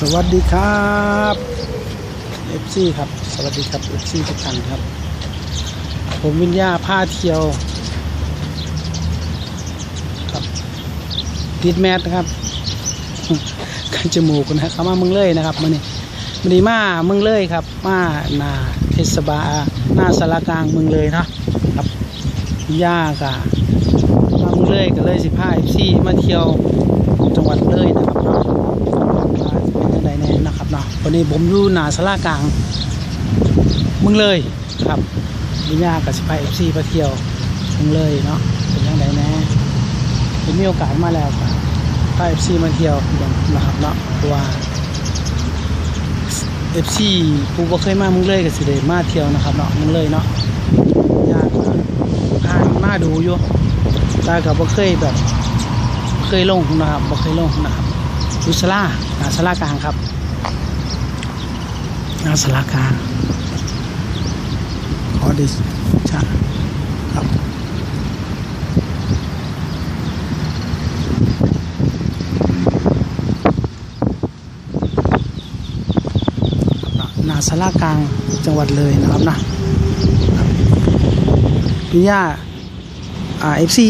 สวัสดีครับ FC ครับ สวัสดีครับ FC ทุกท่านครับ ผมวิญญาพาเที่ยวครับติดแมสนะครับกันจมูกนะเข้ามาเมืองเลยนะครับมันนี่มันนี้มาเมืองเลยครับ มาหนาเทศบาลหน้าสารกลางเมืองเลยนะครับย่ากะมาเมืองเลยก็เลยสิพา FC มาเที่ยวจังหวัดเลยนะครับ วันนี้ผมอยู่หนาสลากลางมึงเลยครับวิญญากับสไปเอฟซีมาเที่ยวมึงเลยเนาะเป็นยังไงแน่ผมมีโอกาสมาแล้วครับพาเอฟซีมาเที่ยวนะครับเนาะเพราะว่าเอฟซีผู้บ่เคยมามึงเลยกับสิเดมาเที่ยวนะครับเนาะมึงเลยเนาะยากผ่านมาดูอยู่ต่กับบ่เคยแบบเคยลงนะครับบ่เคยลงนะครับอุสลาหนาสลากลางครับ นาสลากางขอดิชาครับนาสลากลางจังหวัดเลยนะครับนะพี่ย่าอ่าเอฟซี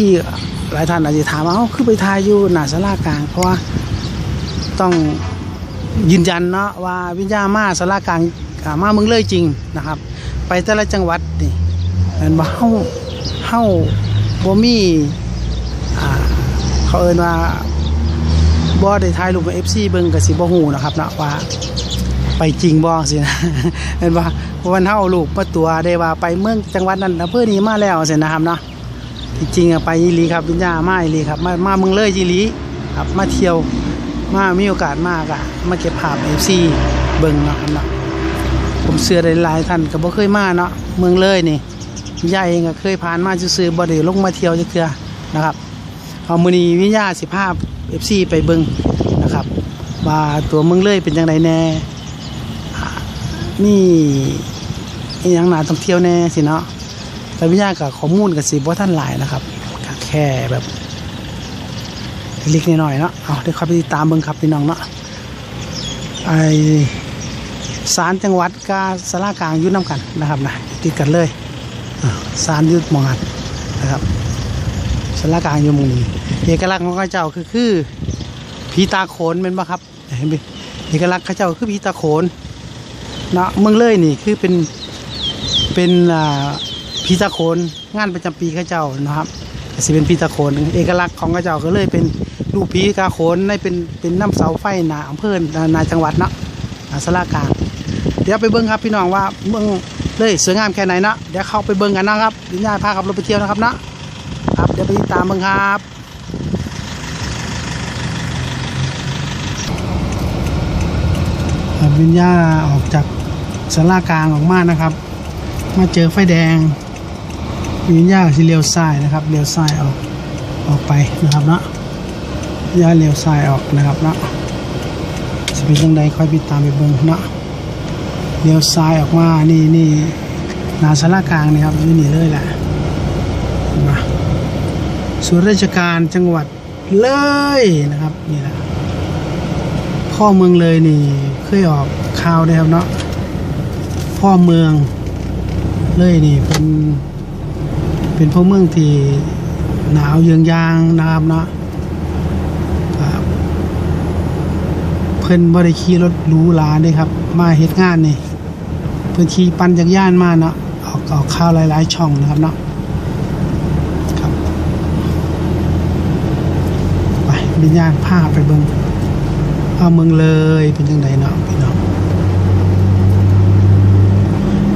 หลายท่านอาจจะถามว่าเอาคือไปทายอยู่หนาสลากลาง เพราะว่าต้อง ยืนยันเนาะว่าวิญญามาสารากลางมาเมืองเลยจริงนะครับ ไปแต่ละจังหวัดนี่เห็นว่าเฮาเฮาบ่มีอ่เขาเอินว่าบ่ได้ถ่ายรูปเอฟซีเบิ่งก็สิบ่ฮู้นะครับนะว่าไปจริงบ่สินะเห็นว่าวันเฮาลูกมาตัวได้ว่าไปเมืองจังหวัดนั้นอำเภอนี้มาแล้วสินะครับเนาะจริงอะไปอีหลีครับวิญญามาอีหลีครับมามาเมืองเลยอีหลีครับมาเที่ยว มามีโอกาสมากอะมาเก็บภาพเอฟซีเบิ่งเนาะครับเนาะผมเสือได้หลายท่านก็บ่เคยมาเนาะเมืองเลยนี่ย่าเองก็เคยผ่านมาซื่อบ่ได้ลงมาเที่ยวจักเทื่อนะครับเอามื้อนี้วิญญาสิภาพ FC ไปเบิ่งนะครับว่าตัวเมืองเลยเป็นจังไดแน่อ่ามีอหยังน่าท่องเที่ยวแน่สิเนาะแต่วิญญากับข้อมูลก็สิบ่ทันหลายนะครับแค่แบบ เล็กน้อยๆเนาะเอาเดี๋ยวเขาไปตามเบิ่งครับพี่น้องเนาะไอศาลจังหวัดกาสารากลางยู่น้ำกันนะครับนะติดกันเลยอ่าศาลอยุดมองหันนะครับสารากลางอยู่มุงนี้เอกลักษณ์ของข้าเจ้าคือคือผีตาโขนเป็นปะครับเห็นไหมเอกลักษณ์ข้าเจ้าคือผีตาโขนเนาะเมืองเลยนี่คือเป็นเป็นอ่าผีตาโขนงานประจำปีข้าเจ้านะครับสิเป็นพีตะโขนเอกลักษณ์ของกระเจ้าก็เลยเป็น รูปผีกาโขนในเป็นเป็นน้ำเสาไฟนาอำเภอนาจังหวัดเนาะนาสลากลางเดี๋ยวไปเบิ้งครับพี่น้องว่าเมืองเลยสวยงามแค่ไหนเนาะเดี๋ยวเข้าไปเบิ้งกันนะครับวิญาพาขับรถไปเที่ยวนะครับเนาะครับเดี๋ยวไปติดตามเบิ้งครับวิญญาออกจากสลากลางออกมานะครับ มาเจอไฟแดงมีย่าที่เลี้ยวซ้ายนะครับเลี้ยวซ้ายออกออกไปนะครับเนาะ ย่ายเลี้ยวซ้ายออกนะครับเนาะจะเป็นยังไงค่อยไปตามไปเบิ่งเนาะเลี้ยวซ้ายออกมานี่นี่นาสารากลางนี่ครับอยู่นี่เลยแหละเห็นปะส่วนราชการจังหวัดเลยนะครับนี่แหละพ่อเมืองเลยนี่เคยออกข่าวด้ครับเนาะพ่อเมืองเลยนี่เป็นเป็นพวกเมืองที่หนาวเยืองยางนะครับเนาะครับ เพิ่นบริขี่รถหรูหราเด้ครับ มาเฮ็ดงานนี่เพิ่นขี่ปั่นจักรยานมาเนาะออกออกข่าวหลายๆช่องนะครับเนาะครับไปวิญญาณพาไปเบิ่งเอาเมืองเลยเป็นจังไดเนาะพี่น้อง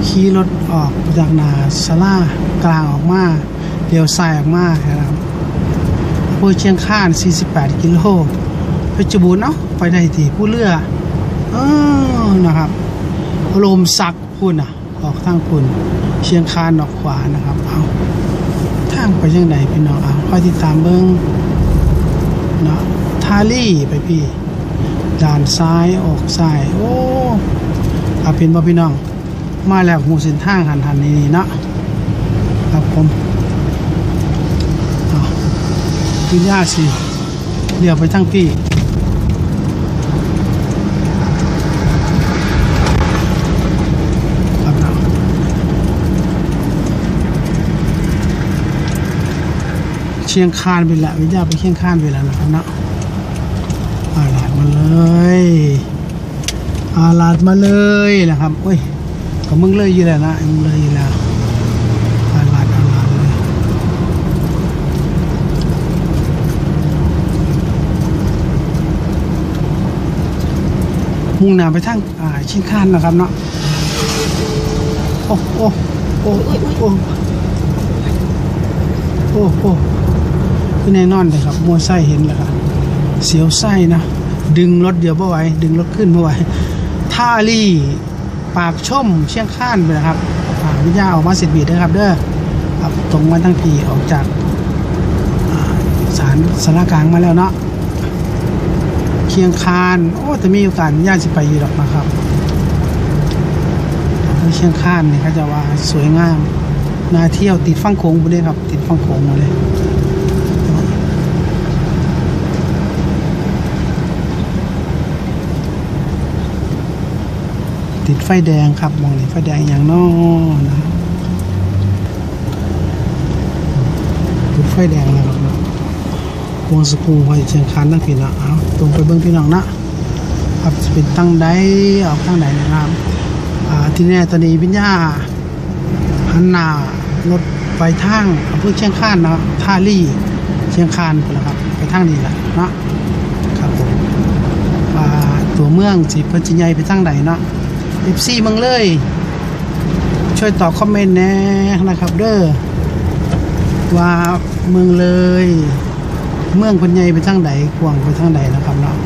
ขี่รถออกจากนาสลากลางออกมาเลี้ยวซ้ายออกมาครับอำเภอเชียงคาน 48 กิโล เพชรบูรณ์เนาะไปได้ที่ผู้เรือเออนะครับลมสักพุ่นอะ ออกทางพุ่น เชียงคานออกขวานะครับ เอาทางไปยังไงพี่น้องเอาคอยติดตามเบิ้งเนาะทาลี่ไปพี่ด่านซ้ายออกซ้ายโอ้อาเป็นบ่พี่น้อง มาแล้วหูเส้นทางหันหันนี่เนาะครับผมเอาวิญญาสิเดี๋ยวไปทั้งพี่ เชียงคานไปละวิญญาไปเชียงคานไปแล้วนะครับเนาะอาลาดมาเลยอาลาดมาเลยนะครับโอ้ยก็มึงเลยอยู่แล้วนะมึงเลยอยู่แล้วอาลาดอาลาดเลยมุ่งหน้าไปทางอ่าเชียงคานนะครับเนาะโอ้โอ้โอ้โอ้โอ้โอ้ แน่นอนเลยครับมัวไส้เห็นแล้วครับเสียวไส้นะดึงรถเดียวบ่ไหวดึงรถขึ้นบ่ไหวท่าลี่ปากช่มเชียงข้านไปนะครับอ่าวิทยาออกมาเสร็จบีดนะครับ เด้อครับตรงมาทั้งทีออกจากอ่าสารสารกลางมาแล้วเนาะเคียงคานโอ้แต่มีโอกาสย่าสิไปอยู่หรอกนะครับเชียงคานเนี่ยเขาจะว่าสวยงามนาเที่ยวติดฟังโขงไปเลยครับ ติดฟังโขงมาเลย ติดไฟแดงครับมองนี่ไฟแดงอย่างนอนะติดไฟแดงแล้วครับวงสกูไปเชียงคานตั้งปีละเอาตรงไปเบิ้องพี่น้องนะครับจะเป็นตั้งใดออกตั้งไหนนะครับที่แน่ตอนนี้พิญญาหันหน้ารถไปทางอำเภอเชียงคานเนาะท่าลี่เชียงคานคนละครับไปทางนี้แหละเนาะครับผมตัวเมืองสิเพิ่นสิใหญ่ไปทางใดเนาะ FC เมืองเลย ช่วยตอบคอมเมนต์แน่นะครับ เด้อว่าเมืองเลย เมืองเพิ่นใหญ่ไปทางใดกวางไปทางใดนนะครับเนาะ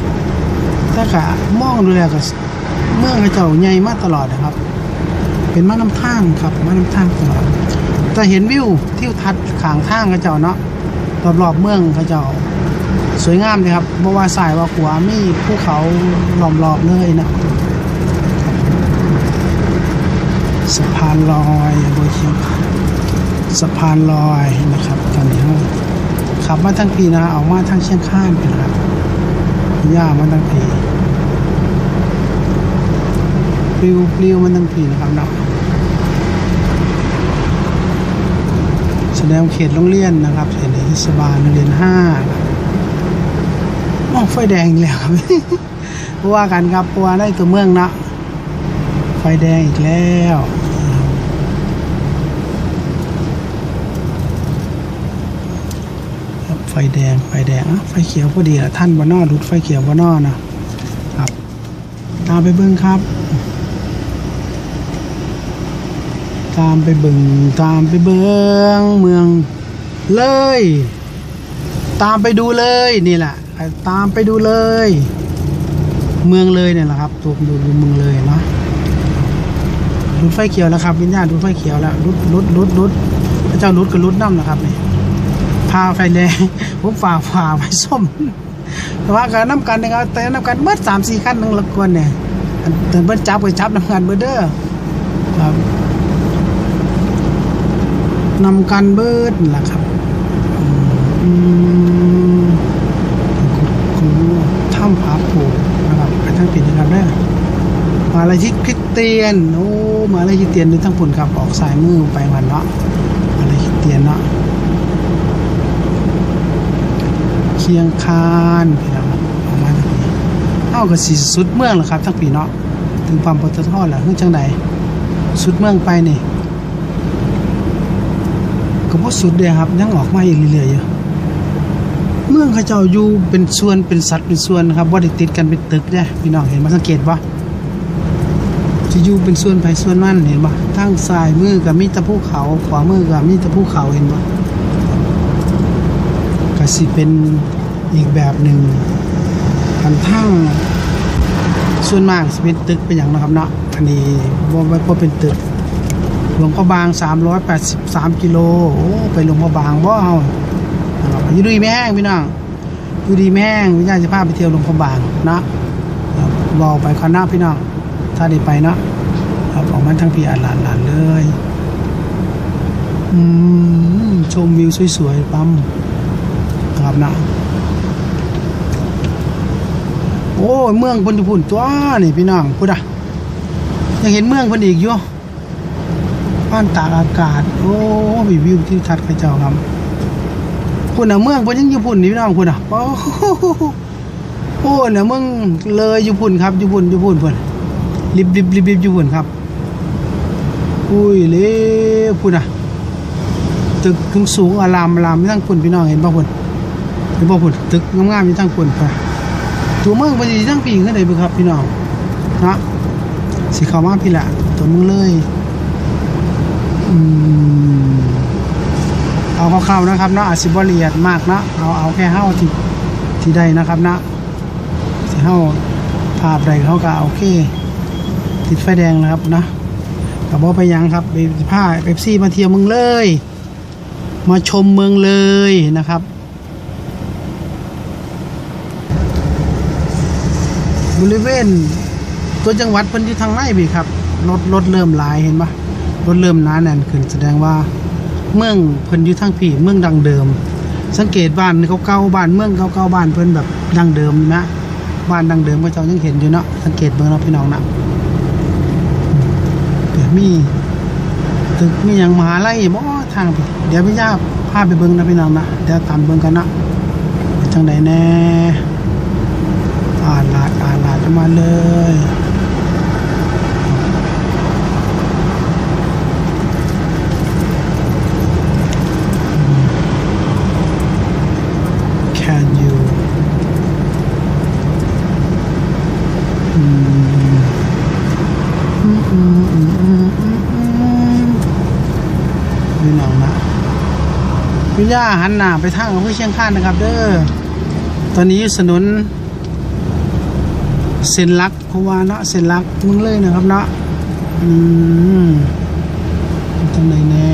ถ้ากะมองดูแล้วก็เมืองเขาเจ้าใหญ่มากตลอดนะครับ เป็นมาน้ำทางครับมาน้ำทางตลอดแต่เห็นวิวทิวทัศน์ขางทางเขาเจ้าเนาะรอบๆเมืองเขาเจ้า สวยงามเลยครับบ่ว่าสายว่าขวามีภูเขาล้อมรอบเลยนะ สะพานลอยโบเชียงสะพานลอยนะครับ ตอนนี้เราขับมาทั้งปีนะออกมาทั้งเชียงข้านไปนะครับย่ามาทั้งปีปลิวปลิวมันทั้งปีนะครับเนาะแสดงเขตโรงเรียนนะครับเขตเทศบาลโรงเรียนห้าอ๋อไฟแดงอีกแล้วครับเพราะว่ากันครับเพราะว่าได้ตัวเมืองนะ ไฟแดงอีกแล้วครับไฟแดงไฟแดงอะไฟเขียวพอดีละท่านบนนอรุดไฟเขียวบนนอนะครับตามไปเบิ้งครับ ตามไปเบิงตามไปเบิงเมืองเลย ตามไปดูเลยนี่แหละตามไปดูเลย เมืองเลยเนี่ยแหละครับตัวดูดูเมืองเลยเนาะ รุดไฟเขียวแล้วครับวิญญาณรุดไฟเขียวแล้วรุดรุดรุดรุดพระเจ้ารุดก็รุดน้ำนะครับนี่พาไฟแดงผมฝ่าฝ่าไฟส้มแต่ว่าการน้ำกันนะครับแต่น้ำกันเมื่อสามสี่ขั้นนึงละกวนเนี่ยเตือนเบิ้จับไปจับน้ำกันเบอร์เด้อครับนำการเบิดนั่นแหละครับอืมคุณถ้ำผาผูกนะครับไปทั้งปิดนะครับเด้อาอะไรที่คริสเตียน โอ้มาอะไรคริเตียนดูทั้งผุนครับออกสายมือไปมันเนาะมาอะไรคริเตียนเนาะเคียงคานพี่น้องออกมาทางนี้เอ้าก็สีสุดเมืองเหรอครับทั้งปีเนาะถึงความปตทแหละเรื่องจังใดสุดเมืองไปนี่ก็บ่สุดเลยครับยังออกมาอีกเรื่อยๆอยู่เมืองเขาเจ้าอยู่เป็นส่วนเป็นสัตว์เป็นส่วนครับบ่ได้ติดกันเป็นตึกเด้พี่น้องเห็นมาสังเกตบ่ จะอยู่เป็นส่วนไปส่วนมันเห็นบ่ทางซ้ายมือก็มีต่ภูเขา ขวามือก็มีต่ภูเขาเห็นบ่ก็สิเป็นอีกแบบหนึ่งอันทางส่วนมากสิเป็นตึกเป็นอย่างนะครับเนาะอันนี้บ่บ่เป็นตึก หลวงพ่อบาง 383 กิโลโอ้ไปหลวงพ่อบางบ่เอาอยู่ดีไม่แห้งพี่น้องอยู่ดีไม่แห้งวิญญาณจะพาไปเที่ยวหลวงพ่อบางนะบอกไปคอนหน้าพี่น้องาได้ไปเนาะครับออกมาทั้งพี่อาหลานหลานเลย อืม ชมวิวสวยๆปั๊มครับนะโอ้ยเมืองเพิ่นอยู่พุ่นตัวนี่พี่น้องพุ่นอะยังเห็นเมืองพิ่นอีกอยู่บ้านตากอากาศ โอ้มีวิวที่ทัดพระเจ้าครับพุ่นน่ะเมืองพิ่นยังอยู่พุ่นนี่พี่น้องพุ่นน่ะโอ้โหโอ้น่ะเมืองเลยอยู่พุ่นครับอยู่พุ่นอยู่พุ่นเพุ่อน ริบริบริบริบอยู่พุ่นครับ อุ้ยเละพุ่นน่ะ ตึกสูงสูงๆอลามอลามทั้งพุ่นพี่น้องเห็นบ่พุ่นเห็นบ่พุ่นตึกงามๆอยู่ทั้งพุ่นค่ะตัวเมืองเพิ่นสิทั้งปีขึ้นได้บ่ครับ พี่น้องนะสิเข้ามากพี่ละตัวเมืองเลยอืมเอาคร่าๆนะครับเนาะอาจสิบ่ละเอียดมากนะเอาเอาแค่เฮาที่ที่ได้นะครับนะสิเฮาภาพใดเขาก็โอเค ติดไฟแดงนะครับนะก็บ่ไปยังครับไปผ้าเป๊ปซี่มาเที่ยวเมืองเลย มาชมเมืองเลยนะครับบริเวณตัวจังหวัดเพิ่นที่ทางในพี่ครับรถรถเริ่มหลายเห็นปะรถเริ่มหนาแน่นขึ้นแสดงว่าเมืองเพิ่นอยู่ทางพี่เมืองดังเดิม สังเกตบ้านเก่าๆบ้านเมืองเก่าๆบ้านเพิ่นแบบดังเดิมนะบ้านดังเดิมก็เจ้ายังเห็นอยู่เนาะสังเกตเบิ่งเนาพี่น้องนะ มีตึกมีอย่างมหาลัยบ่ทางพี่เดี๋ยวพี่ย่าพาไปเบิ้งนะพี่น้องนะเดี๋ยวตามเบิ้งกันนะจังใดแน่อ่านลาดอ่านลาดมาเลย Can you อืมอืมอืมอืมอืมอืมอืมพี่น้องนะ พี่ย่าหันหน้าไปทางอำเภอเชียงคานนะครับ เด้อ ตอนนี้อยู่ถนเส้นลักเพราะว่าเนาะเส้นลักมึงเลยนะครับเนาะ อืมตรงไหนแน่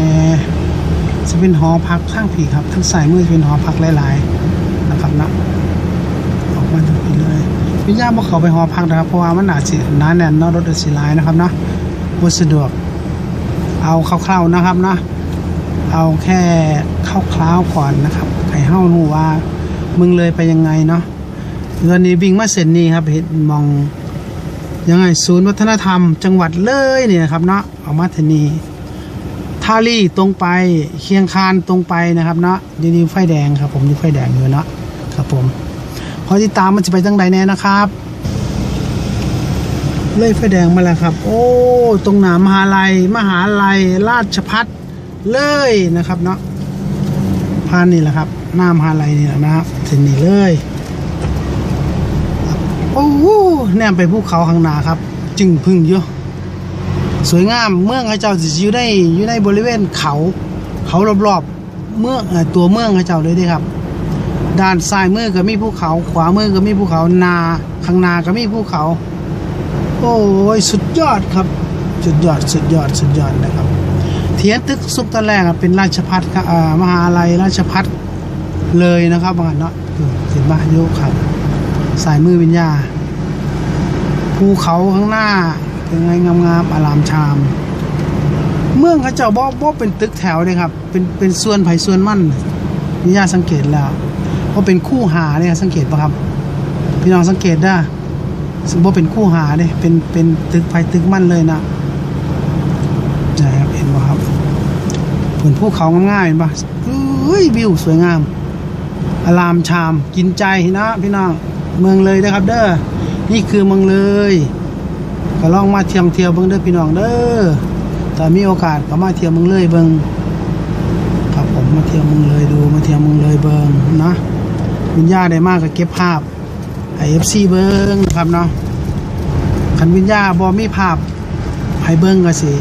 จะเป็นหอพักข้างผีครับ ทั้งสายมือจะเป็นหอพักหลายๆนะครับเนาะออกมาตรงนี้เลยพี่ย่าบอกเขาไปหอพักนะครับ เพราะว่ามันอาจจะหนาแน่นเนาะรถอาจจะลายนะครับเนาะบ่สะดวก เอาคร่าวๆนะครับเนาะ เอาแค่คร่าวๆก่อนนะครับไข่เฮ้ารู้ว่ามึงเลยไปยังไงเนาะตอนนี้วิ่งมาเส้นนี้ครับเห็นมองยังไงศูนย์วัฒนธรรม จังหวัดเลยเนี่ยครับเนาะออกมาทนีท่าลี่ตรงไปเคียงคานตรงไปนะครับเนาะยูนี่ไฟแดงครับ ผมนี่ไฟแดงอยู่เนาะครับผมพอที่ตามมันจะไปจังใดแน่นะครับเลยไฟแดงมาแล้วครับ โอ้ ตรงหนามหาลัย มหาลัย ราชพัฒ เลยนะครับเนาะพานนี่แหละครับหน้ามหาลัยนี่แหละนะครับเส้นนี้เลยโอ้โหแนมไปภูเขาข้างหน้าครับ จึงพึ่งเยอะสวยงามเมืองเขาเจ้าสิอยู่ในอยู่ในบริเวณเขา เขารอบๆเมืองเอ่อตัวเมืองเขาเจ้าเลยด้ครับ ด้านซ้ายมือก็มีภูเขา ขวามือก็มีภูเขานาข้างนาก็มีภูเขา โอ้ยสุดยอดครับ สุดยอดสุดยอดสุดยอดนะครับ เทียตึกซุปตอนแรกเป็นราชพัฒครับอ่ามหาลัยราชพัฒเลยนะครับบางอันเนาะอืมเห็นปะโยกครับ สายมือวิญญาภูเขาข้างหน้าเป็นไงงามๆอารามชาม เมืองเขาเจ้าบ่บ่เป็นตึกแถวเลยครับ เป็นเป็นส่วนไผ่ส่วนมั่นวิญญาสังเกตแล้วเพราะเป็นคู่หาเนี่ยสังเกตปะครับ พี่น้องสังเกตได้ซึ่งบ่เป็นคู่หาเนี่ยเป็นเป็นตึกไผ่ตึกมั่นเลยนะนะครับเห็นปะครับ เหมือนภูเขาง่ายๆเห็นปะเฮ้ยวิวสวยงาม อารามชามกินใจนะพี่น้องเมืองเลยนะครับ เด้อนี่คือเมืองเลยก็ลองมาเที่ยวเที่ยวเบิ่งเด้อพี่น้องเด้อถ้ามีโอกาสก็มาเที่ยวเมืองเลยเบิ่งครับผมมาเที่ยวเมืองเลยดูมาเที่ยวเมืองเลยเบิ่งนะวิญญาได้มากก็เก็บภาพไอเอฟซีเบิ่งนะครับเนาะคันวิญญาบ่มีภาพให้เบิ่งก็สิ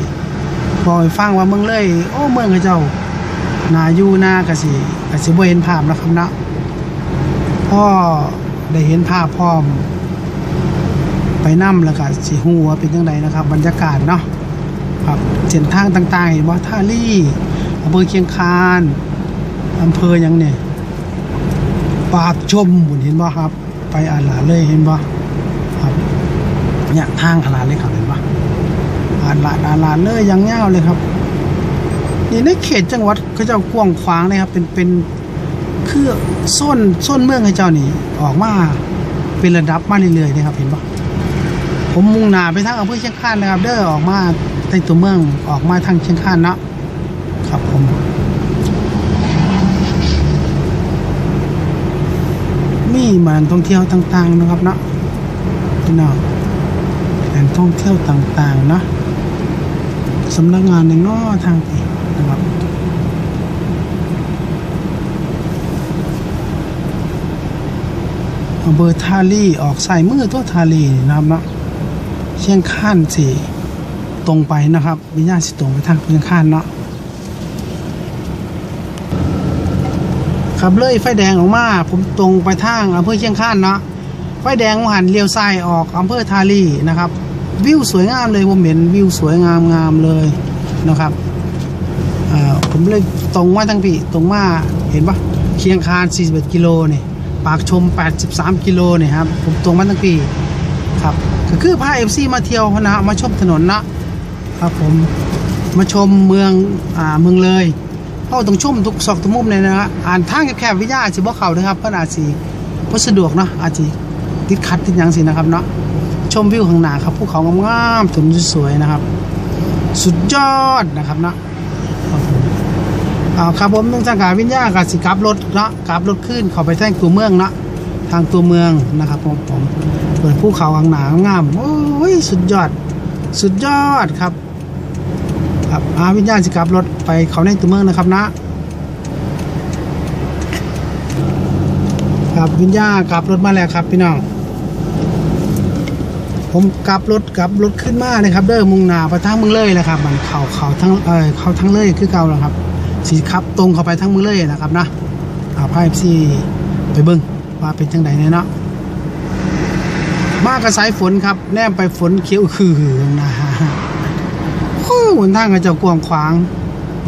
บอกให้ฟังว่าเมืองเลย โอ้เมืองเขาเจ้านาอยู่หน้ากสิกสิบ่เห็นภาพนะครับเนาะพ่อได้เห็นภาพพร้อม ไปนั่มแล้วก็สิฮู้ว่าเป็นจังไดนะครับ บรรยากาศเนาะครับเส้นทางต่างๆเห็นบ่ท่าลี่อำเภอเชียงคานอำเภอยังเนี่ยปากชมบุญเห็นบ่ครับ ไปอาหลาเลยเห็นบ่ครับเนี่ยทางขนาดเลยครับ เห็นบ่อาลาอาหลาเลยยังยาเลยครับนี่ในเขตจังหวัดเขาเจ้ากว้างขวางเลยครับ เป็นเป็นคือโซนโซนเมืองเขาเจ้านี่ออกมาเป็นระดับมาเรื่อยๆนะครับเห็นปะผมมุ่งหน้าไปทางอำเภอเชียงคานนะครับ เด้อออกมาในตัวเมืองออกมาทางเชียงคานนะครับผมแหล่งท่องเที่ยวต่างๆนะครับเนาะพี่น้องแหล่งท่องเที่ยวต่างๆเนาะ สำนักงานในง้อทางนี้นะครับอำเภอทาลีออกสายมือตัวทาลีนะครับเนาะเชียงคานสิตรงไปนะครับวิญญาณสิตรงไปทางเชียงคานเนาะขับเลยไฟแดงออกมา ผมตรงไปทางอำเภอเชียงคานเนาะไฟแดงหันเลี้ยวซ้ายออกอำเภอทาลีนะครับ วิวสวยงามเลยผมเห็นวิวสวยงามงามเลยนะครับผมเลยตรงมาทั้งปีตรงมาเห็นปะเชียงคาน 41 กิโลนี่ปากชม 83 กิโลนี่ครับผมตรงมาทั้งปีครับก็คือพาเอฟซีมาเที่ยวนะมาชมถนนนะครับผมมาชมเมืองอ่าเมืองเลยเขาต้องชุ่มทุกซอกทุกมุมเลยนะฮะอ่านทางแคบๆวิทยาสิบ่เขานะครับเพื่อนอาจสิบ่สะดวกเนาะอาจสิติดขัดติดยังสินะครับเนาะ มวิวข้างหน้าครับภูเขางามๆถนนสวยๆนะครับ สุดยอดนะครับเนาะเอาครับผมต้องทางการวิญญากับสิกับรถเนาะกับรถขึ้นเข้าไปแท่งตัวเมืองเนาะทางตัวเมืองนะครับผมผมเปิดภูเขาข้างหน้างามโอ้ยสุดยอด สุดยอดครับครับอาวิญญาณสิกับรถไปเขาในตัวเมืองนะครับนะครับวิญญาณกลับรถมาแล้วครับพี่น้อง ผมกลับรถกลับรถขึ้นมาเลยครับ เด้อมุ่งหน้าไปทางเมืองเลยแหละครับ มันเขาเขาทั้งเออเขาทั้งเลยคือเก่าแล้วครับสีครับตรงเข้าไปทั้งเมืองเลยนะครับนะอาพายซีไปเบิ้งว่าเป็นจังใดเนี่ยเนาะมากระสายฝนครับ แนมไปฝนเขียวคือนะฮะโอ้หนทางก็จะกว้างขวาง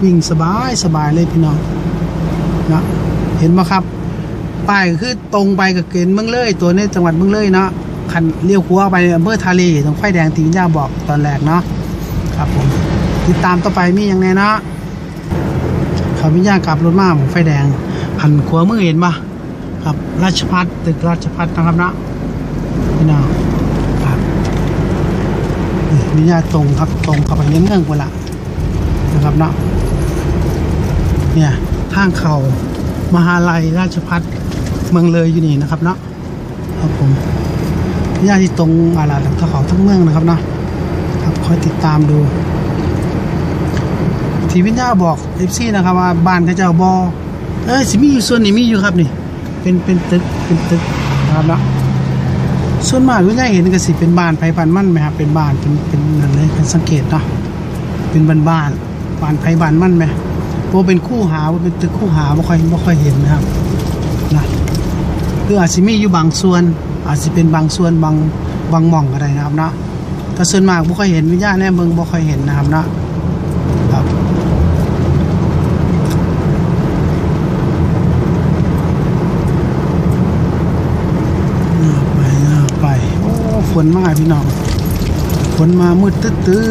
วิ่งสบายสบายเลยพี่น้องนะเห็นไหมครับป้ายก็คือตรงไปกับเกณฑ์เมืองเลย ตัวนี้จังหวัดเมืองเลยเนาะ คันเลี้ยวขวาไปอำเภอทะเลตรงไฟแดงที่วิญญาบอกตอนแรกเนาะครับผมติดตามต่อไปมีอย่างไงเนาะขับวิญญากลับรถมาของไฟแดงหันขวามือเห็นปะครับราชพัฒตึกราชพัฒนะครับเนาะพี่น้องครับวิญญาตรงครับตรงเข้าไปในเมืองกว่าละนะครับเนาะเนี่ยทางเขามหาลัยราชพัฒเมืองเลยอยู่นี่นะครับเนาะครับผม ญญาที่ตรงอะไรทั้งเขาทั้งเมืองนะครับเนาะครับคอยติดตามดูที่วิญญาบอกเอฟซีนะครับว่าบ้านเขาเจ้าบอเอ้ยสิมีอยู่ส่วนนี้มีอยู่ครับนี่ เป็นเป็นตึกเป็นตึกนะครับเนาะส่วนมากวิญญาเห็นก็สิเป็นบ้านไผบ้านมั่นไหมครับเป็นบ้านเป็นเป็นนั่นเลยเป็นสังเกตเนาะเป็นบ้านบ้านบ้านไผบ้านมั่นไหมเพราเป็นคู่หาว่าเป็นตึกคู่หาไม่ค่อยไม่ค่อยเห็นนะครับนะคืออาจจะมีอยู่บางส่วน อาจจะเป็นบางส่วนบางบางหม่องก็ได้นะครับเนาะแต่ส่วนมากไม่ค่อยเห็นวิญญาแน่เมืองไม่ค่อยเห็นนะครับเนาะครับไปไปโอ้ฝนมาพี่น้องฝนมามืดตื้อตื้อ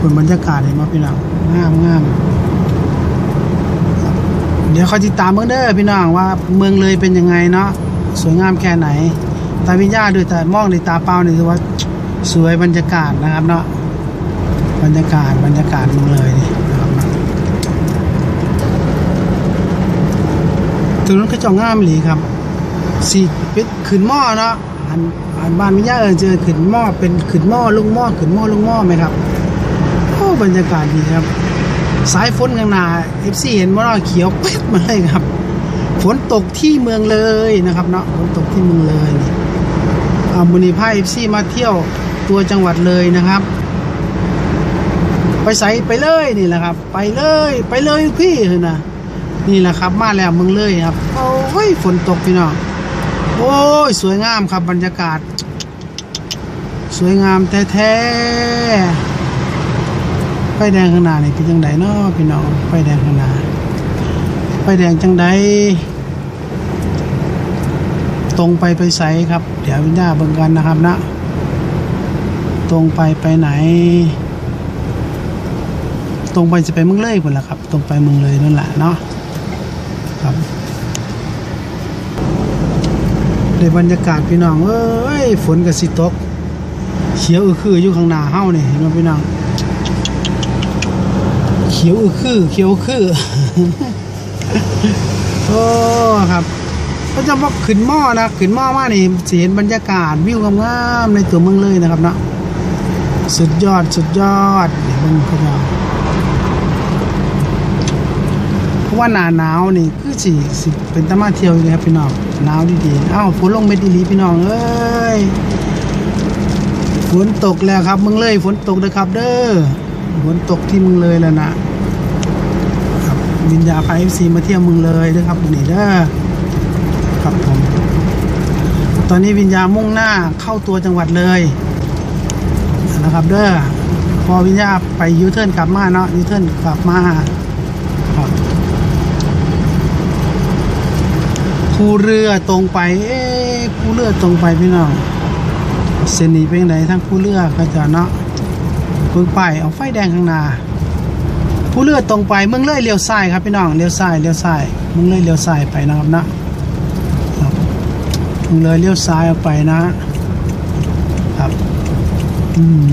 ฝนบรรยากาศเห็นไหมพี่น้องงามงามเดี๋ยวคอยติดตามเมืองเด้อพี่น้องว่าเมืองเลยเป็นยังไงเนาะ สวยงามแค่ไหน ตาวิญญาด้วยแต่มองด้วยตาเปล่านี่ถือว่าสวยบรรยากาศนะครับเนาะบรรยากาศบรรยากาศเมืองเลยนี่นะครับถนนกระจองงามหลีครับสีเป็ดขึ้นหม้อเนาะอันอันบ้านวิญญาเออเจอขึ้นหม้อเป็นขึ้นหม้อลุงหม้อขึ้นหม้อลุงหม้อไหมครับโอ้บรรยากาศดีครับ สายฝนข้างหน้า FC เห็นว่าเราเขียวเป็ดมาเลยครับ ฝนตกที่เมืองเลยนะครับเนาะฝนตกที่เมืองเลยนี่อามุนีพา FC มาเที่ยวตัวจังหวัดเลยนะครับ ไปใส่ไปเลยนี่แหละครับ ไปเลยไปเลยพี่เถอะนะนี่แหละครับ มาแล้วเมืองเลยครับโอ้ยฝนตกพี่น้องโอ้ยสวยงามครับบรรยากาศ สวยงามแท้ๆไฟแดงข้างหน้านี่เป็นจังไดเนาะพี่น้องไฟแดงข้างหน้าไฟแดงจังได ตรงไปไปใสครับ เดี๋ยววิญญาเบิ่งกันนะครับนะ ตรงไปไปไหน ตรงไปจะไปเมืองเลยหมดละครับ ตรงไปเมืองเลยนั่นแหละเนาะครับในบรรยากาศพี่น้องเอ้ยฝนกับสิตกเขียวอือคืออยู่ข้างหน้าเฮานี่เห็นไหมพี่น้องเขียวอึคือเขียวอึคือโอ้ครับ ก็จะบอกขึ้นหม้อนะขึ้นหม้อมานี่เห็นบรรยากาศวิวงามๆในตัวเมืองเลยนะครับเนาะสุดยอดสุดยอดนี่เบิ่งขาเจ้าเพราะว่าหนาหนาวนี่คือสิสิเป็นตะมาเที่ยวเลยครับพี่น้องหนาวดีๆอ้าวฝนลงเม็ดอีหลีพี่น้องเอ้ยฝนตกแล้วครับมืองเลยฝนตกเลยครับ เด้อฝนตกที่มืองเลยแล้วนะครับวินยาพาเอฟซีมาเที่ยวมืองเลยด้วยครับนี่เด้อ ครับผม ตอนนี้วิญญามุ่งหน้าเข้าตัวจังหวัดเลยนะครับ เด้อพอวิญญาไปยูเทิร์นกลับมาเนาะยูเทิร์นกลับมาครับคูเรือตรงไป เอ๊คูเรือตรงไปพี่น้องเส้นนี้เป็นไหนทั้งคูเรือก็จะเนาะเพิ่งไปเอาไฟแดงข้างหน้าผู้เลือดตรงไปเมืองเลยเลี้ยวซ้ายครับพี่น้องเลี้ยวซ้ายเลี้ยวซ้ายเมืองเลยเลี้ยวซ้ายไปนะครับนะ เมืองเลยเลี้ยวซ้ายออกไปนะครับอืม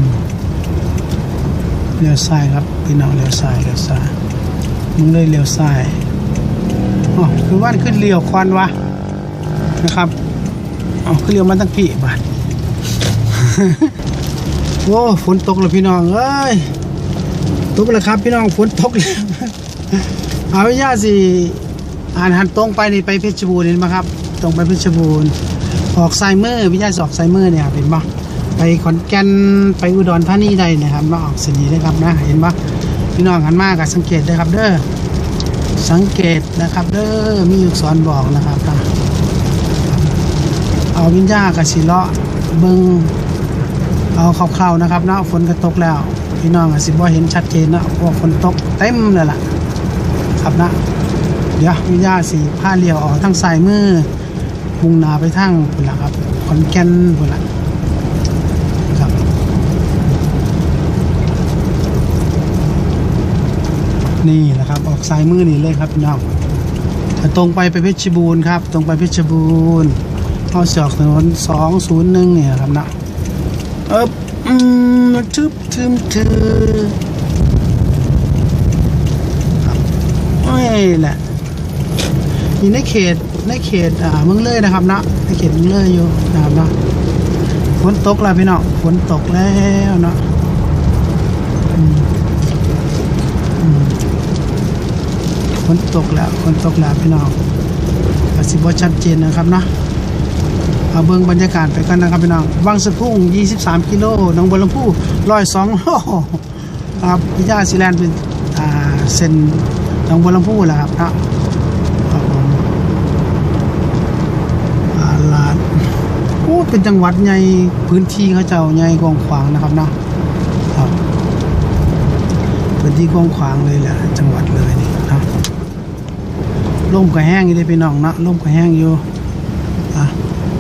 เลี้ยวซ้ายครับพี่น้องเลี้ยวซ้ายเลี้ยวซ้ายมืองเลยเลี้ยวซ้ายอ๋อคือว่านขึ้นเลี้ยวควันวะนะครับอ๋อขึ้นเลี้ยวมันตั้งกี่บาทโอ้ฝนตกแล้วพี่น้องเอ้ยตกแล้วครับพี่น้องฝนตกแล้วเอาวิญญาสิอ่านหันตรงไปนี่ไปเพชรบูรณ์เห็นไหมครับ ตรงไปเพชรบูรณ์ออกไซเมอร์วิญญาสิออกไซเมอร์เนี่ยเห็นปะไปขอนแก่นไปอุดรธานีใดเนะครับมาออกเส้นนี้นะครับนะเห็นปะพี่น้องหันมากกับสังเกตได้ครับเด้อสังเกตนะครับเด้อมีอยู่สอนบอกนะครับนะเอาวิญญากับสิเลาะเบิงเอาคร่าวๆนะครับเนาะฝนก็ตกแล้ว พี่น้องอาจสิบ่เห็นชัดเจนนะพว่าฝนตกเต็มเลยล่ะ ครับนะ เดี๋ยววิญญาสีผ้าเหลี้ยวออกทางซ้ายมือ มุ่งนาไปทางพุ่นละครับขอนแก่นพุ่นละครับนี่แหละครับ ออกซ้ายมือนี่เลยครับพี่น้องตรงไปไปเพชรบูรณ์ครับ ตรงไปเพชรบูรณ์เข้าเสียอกถนน201เนี่ยครับนะเอบอืมทึบทึมทึครับนี่แหละ อยู่ในเขตในเขตอ่าเมืองเลยนะครับนะในเขตเมืองเลยอยู่นะครับเนาะฝนตกแล้วพี่น้องฝนตกแล้วเนาะฝนตกแล้วฝนตกแล้วพี่น้องอาสิบ่ชัดเจนนะครับเนาะเอาเบิ่งบรรยากาศไปกันนะครับพี่น้องวังสะพุ่ง 23 กิโลหนองบัวลำพูร้อยสองโลครับพิญาซีแลนเป็นอ่าเส้นหนองบัวลำพูแหละครับเนาะครับผมอ่าลาดโอ้ เป็นจังหวัดใหญ่พื้นที่เขาเจ้าใหญ่กว้างขวางนะครับเนาะครับพื้นที่กว้างขวางเลยแหละจังหวัดเลยนี่ครับลมก็แห้งอยู่เลยพี่น้องเนาะลมก็แห้งอยู่อะ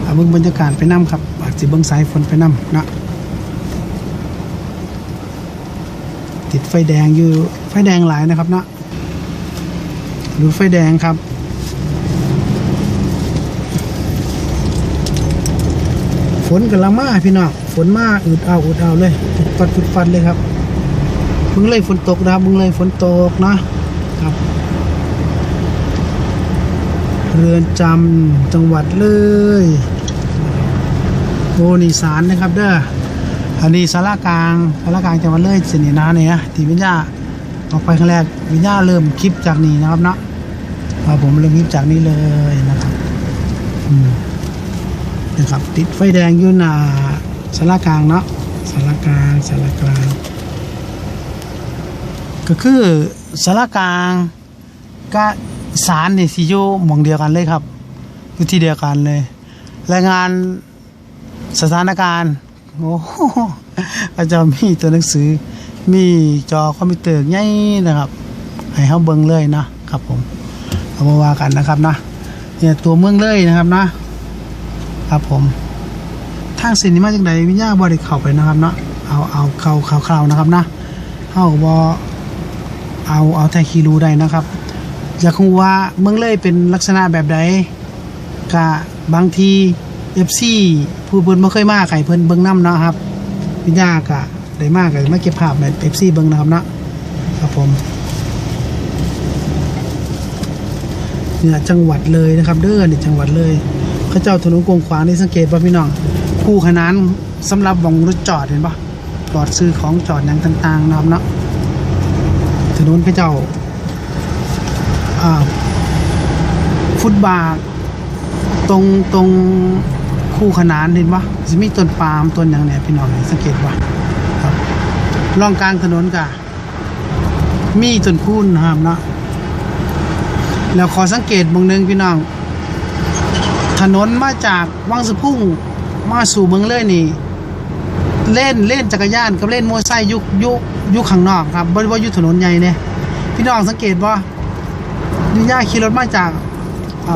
เอาเบิ่งบรรยากาศไปนํครับอาจสิเบิ่งสายฝนไปนํนะติดไฟแดงอยู่ไฟแดงหลายนะครับนะดูไฟแดงครับ ฝนกันละมาพี่น้องฝนมาอืดเอาอืดเอาเลยฟุดฟัดฟุดฟัดเลยครับมึงเลยฝนตกนะครับมึงเลยฝนตกนะครับ เรือนจำจังหวัดเลยโอนี่สารนะครับ เด้ออันนี้สารากลางสารกลางจังหวัดเลยเสนีนาเนี่ยที่วิญญาออกไปครั้งแรกวิญญาเริ่มคลิปจากนี้นะครับเนาะผมเริ่มคลิปจากนี้เลยนะครับอืม นะครับ ติดไฟแดงอยู่หน้าสารกลางเนาะสารกลางสารกลาง ก็คือสารกลางก็สารนี่สิอยู่หมองเดียวกันเลยครับอยู่ที่เดียวกันเลยรายงานสถานการณ์โอ้โหอาจารย์มีตัวหนังสือมีจอคอมพิวเตอร์ใหญ่นะครับ ให้เขาเบิ่งเลยนะครับผมเอามาว่ากันนะครับนะเนี่ยตัวเมืองเลยนะครับนะ ครับผม ทางสินนี้มาจากไหนวิญญาณบริเข้าไปนะครับเนาะเอาเอาเข้าเข้าเข้านะครับนะเข้าบอเอาเอาไทคีรูได้นะครับ อยากรู้ว่าเมืองเลยเป็นลักษณะแบบใดกะบางทีเอฟซีผู้เพิ่นบ่เคยมาไข่เพิ่นเบิ่งน้ำเนาะครับพิญญากะได้มากก็มาเก็บภาพแบบเอฟซีเบิ่งนะครับเนาะครับผมเนี่ยจังหวัดเลยนะครับ เด้อเนี่ยจังหวัดเลย เขาเจ้าถนนกวงขวางนี่สังเกตป่ะพี่น้องคู่ขนานสำหรับวงรถจอดเห็นปะจอดซื้อของจอดอย่างต่างๆนะครับเนาะถนนเขาเจ้าฟุตบาทตรงตรงคู่ขนานเห็นปะจะมีต้นปาล์มต้นอย่างเนี่ยพี่น้องสังเกตปะครับร่องกลางถนนกะมีต้นคูนนะครับเนาะแล้วขอสังเกตบางนึงพี่น้อง ถนนมาจากวังสะพุ่งมาสู่เมืองเลยนี่ เล่นเล่นจักรยานกับเล่นมอเตอร์ไซค์ยุคยุคยุคข้างนอกครับบริวายุคถนนใหญ่เนี่ยพี่น้องสังเกตว่าดิย่าขี่รถมาจาก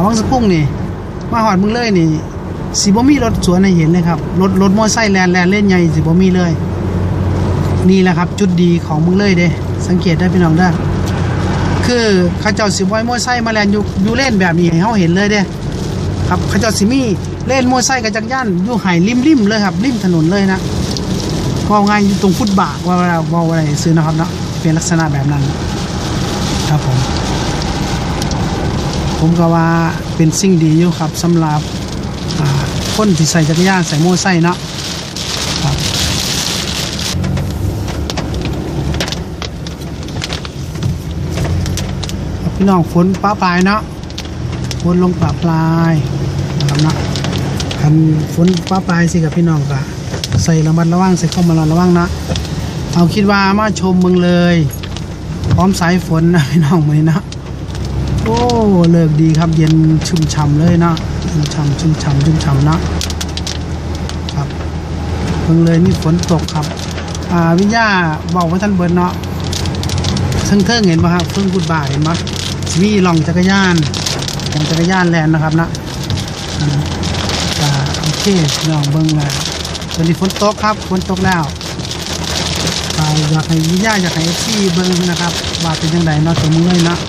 วังสะพุ่งนี่ มาหอดเมืองเลยนี่สิบ่มีรถสวนให้เห็นเลยครับรถรถมอเตอร์ไซค์แลนแลนเล่นใหญ่สิบ่มีเลย นี่แหละครับจุดดีของเมืองเลยเด้สังเกตได้พี่น้องได้คือข้าเจ้าสิบ่อยมอไซค์มาแลนอยู่อยู่เล่นแบบนี้ให้เฮาเห็นเลยเด้ ครับเขาเจ้าสิมีเล่นมอเตอร์ไซค์กับจักรยานอยู่ไห้ริมริมๆเลยครับริมถนนเลยนะว่าง่ายอยู่ตรงฟุตบาทว่าว่าว่าอะไรซื้อนะครับเนาะเป็นลักษณะแบบนั้นครับผม ผมก็ว่าเป็นสิ่งดีอยู่ครับสำหรับคนที่ใส่จักรยานใส่มอเตอร์ไซค์เนาะครับพี่น้องฝนป้าปลายเนาะฝนลงปะปลาย ครับเนาะคันฝนปะปลายสิกับพี่น้องก็ใส่ระมัดระวังใส่ข้อมาระวังนะเอาคิดว่ามาชมเมืองเลย พร้อมสายฝนนะพี่น้องมือนะโอ้เลิกดีครับเย็นชุ่มฉ่ำเลยนะชุ่มฉ่ำชุ่มฉ่ำชุ่มฉ่ำนะครับเมืองเลยนี่ฝนตกครับอ่าวิญญาบอกว่าท่านเบิร์นเนาะเทิงเทิงเห็นปะครับเพิ่งกุดบ่ายเห็นปะมีหล่องจักรยานของจักรยานแลนด์นะครับนะ โอเคพี่น้องเบิ้งแล้วตอนนี้ฝนตกครับฝนตกแล้วอ่าอยากให้วิญญาอยากให้ที่เบิ้งนะครับว่าเป็นยังไงเนาะตัวมือเลยนาะ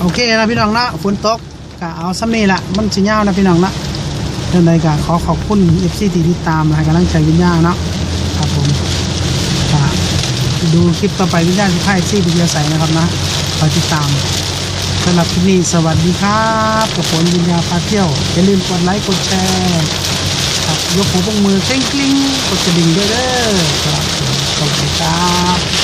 โอเคนะพี่น้องนะฝนตกก็เอาซ้ำนี่ละมันสิยาวนะพี่น้องนะเรื่องใดก็ขอขอบคุณเอฟซีที่ติดตามให้กำลังใจวิญญาเนาะครับผมดูคลิปต่อไปวิญญาณที่ค่ายซีวิทยาใส่นะครับนะคอยติดตาม สำหรับที่นี่สวัสดีครับกับผลวิญญาพาเที่ยว อย่าลืมกดไลค์กดแชร์ครับยกหัวปงมือกลิ้งกลิ้งกดกระดิ่งด้วยเด้อครับสวัสดีครับ